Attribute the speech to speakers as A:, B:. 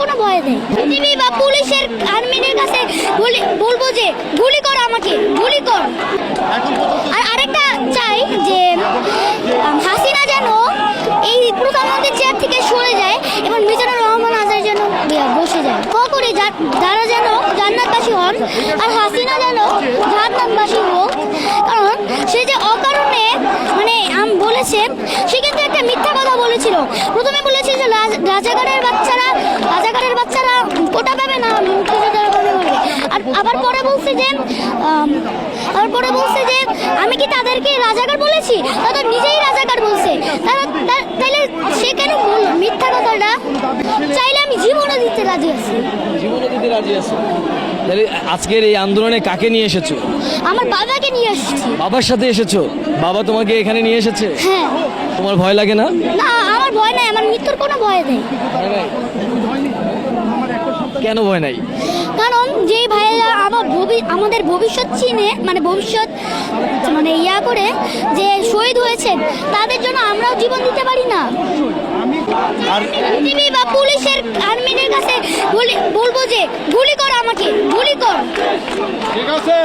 A: কোনো ভয় নেই। বিজিবি বা পুলিশের আর্মিদের কাছে বলব যে গুলি কর আমাকে, গুলি কর। আর আরেকটা চাই যে হাসিনা যেন এই প্রধানমন্ত্রীর চেয়ার থেকে সরে যায় এবং মিজানুর রহমান আজার যেন বসে যায়। করে যারা যেন জান্নাতবাসী হন, আর হাসিনা যেন জান্নাতবাসী হোক, কারণ সে যে অকারণে মানে আম বলেছে, সে কিন্তু একটা মিথ্যা কথা বলেছিল। প্রথমে বলেছিল রাজাকারের বাচ্চারা রাজাকারের বাচ্চারা কোটা পাবে না মুক্তিযোদ্ধারা পাবে বলে আর আবার পরে বলছে যে আবার পরে বলছে যে আমি কি তাদেরকে রাজাকার বলেছি? তারা নিজেই রাজাকার বলছে। তারা তা- তাইলে সে কেন বলল? মিথ্যা কথাটা? চাইলে আমি জীবনও দিতে রাজি আছি।
B: জীবনে দিতে রাজি আছো? তাহলে আজকের এই আন্দোলনে কাকে নিয়ে এসেছ?
A: আমার বাবাকে নিয়ে আসছি
B: বাবার সাথে এসেছ? বাবা তোমাকে এখানে নিয়ে এসেছে?
A: হ্যাঁ।
B: তোমার ভয় লাগে না?
A: না আমার ভয় নাই। আমার মৃত্যুর কোনো ভয় নেই।
B: কেন ভয় নাই?
A: কারণ যেই ভবি- আমাদের ভবিষ্যৎ চিনে মানে ভবিষ্যৎ মানে ইয়া করে যে শহীদ হয়েছে তাদের জন্য আমরাও জীবন দিতে পারি না। বা পুলিশের আর্মিদের কাছে বলি বলব যে গুলি কর আমাকে গুলি কর।
C: ঠিক আছে।